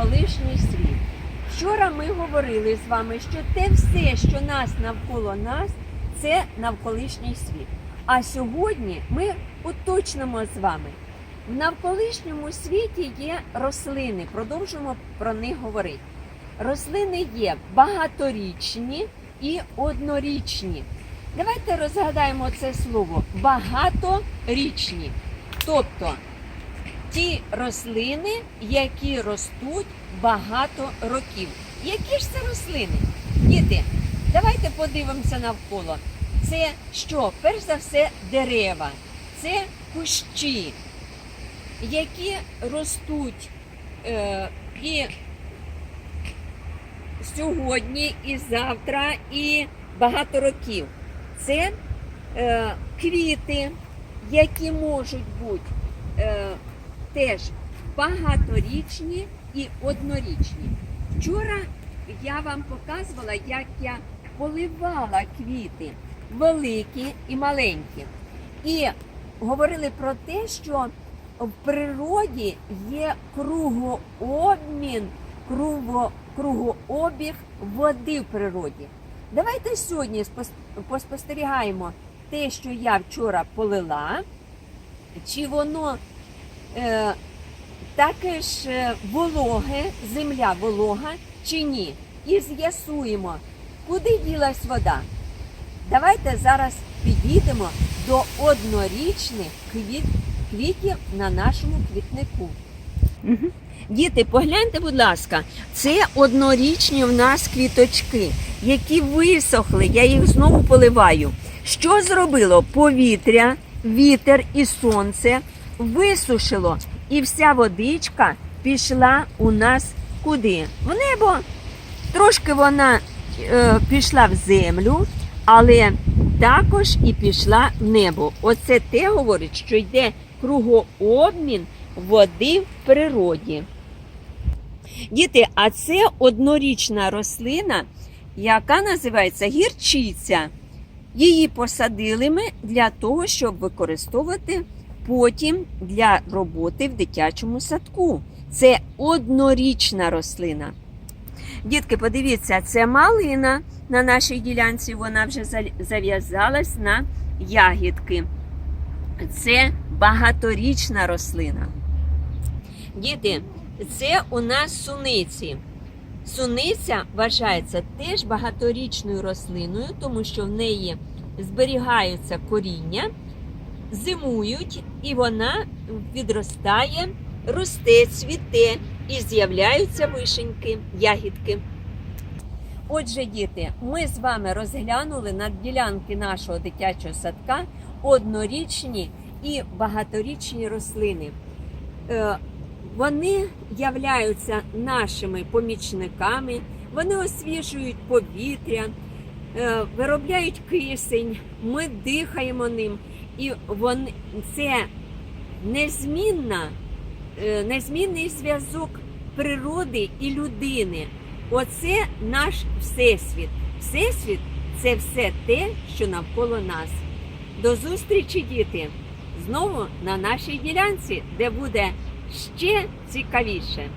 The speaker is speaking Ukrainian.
навколишній світ. Вчора ми говорили з вами, що те все, що нас навколо нас, це навколишній світ. А сьогодні ми уточнимо з вами. В навколишньому світі є рослини, продовжимо про них говорити. Рослини є багаторічні і однорічні. Давайте розгадаємо це слово багаторічні. Тобто ті рослини, які ростуть багато років. Які ж це рослини? Діти, давайте подивимося навколо. Це що? Перш за все, дерева, це кущі, які ростуть е, і сьогодні, і завтра, і багато років. Це е, квіти, які можуть бути е, теж багаторічні і однорічні. Вчора я вам показувала, як я поливала квіти великі і маленькі. І говорили про те, що в природі є кругообмін, круго, кругообіг води в природі. Давайте сьогодні поспостерігаємо те, що я вчора полила, чи воно е, таке ж е, вологе, земля волога чи ні. І з'ясуємо, куди ділась вода. Давайте зараз підійдемо до однорічних квіт, квітів на нашому квітнику. Діти, погляньте, будь ласка, це однорічні в нас квіточки, які висохли. Я їх знову поливаю. Що зробило? Повітря, вітер і сонце висушило, і вся водичка пішла у нас куди? В небо. Трошки вона е, пішла в землю, але також і пішла в небо. Оце те говорить, що йде кругообмін води в природі. Діти, а це однорічна рослина, яка називається гірчиця. Її посадили ми для того, щоб використовувати потім для роботи в дитячому садку. Це однорічна рослина. Дітки, подивіться, це малина на нашій ділянці, вона вже зав'язалась на ягідки. Це багаторічна рослина. Діти, це у нас суниці. Суниця вважається теж багаторічною рослиною, тому що в неї зберігаються коріння, зимують, і вона відростає, росте, цвіте і з'являються вишеньки, ягідки. Отже, діти, ми з вами розглянули на ділянки нашого дитячого садка однорічні і багаторічні рослини. Е, Вони являються нашими помічниками, вони освіжують повітря, е, виробляють кисень, ми дихаємо ним, і вони, це незмінна, е, незмінний зв'язок природи і людини. Оце наш всесвіт. Всесвіт це все те, що навколо нас. До зустрічі, діти! Знову на нашій ділянці, де буде ще цікавіше.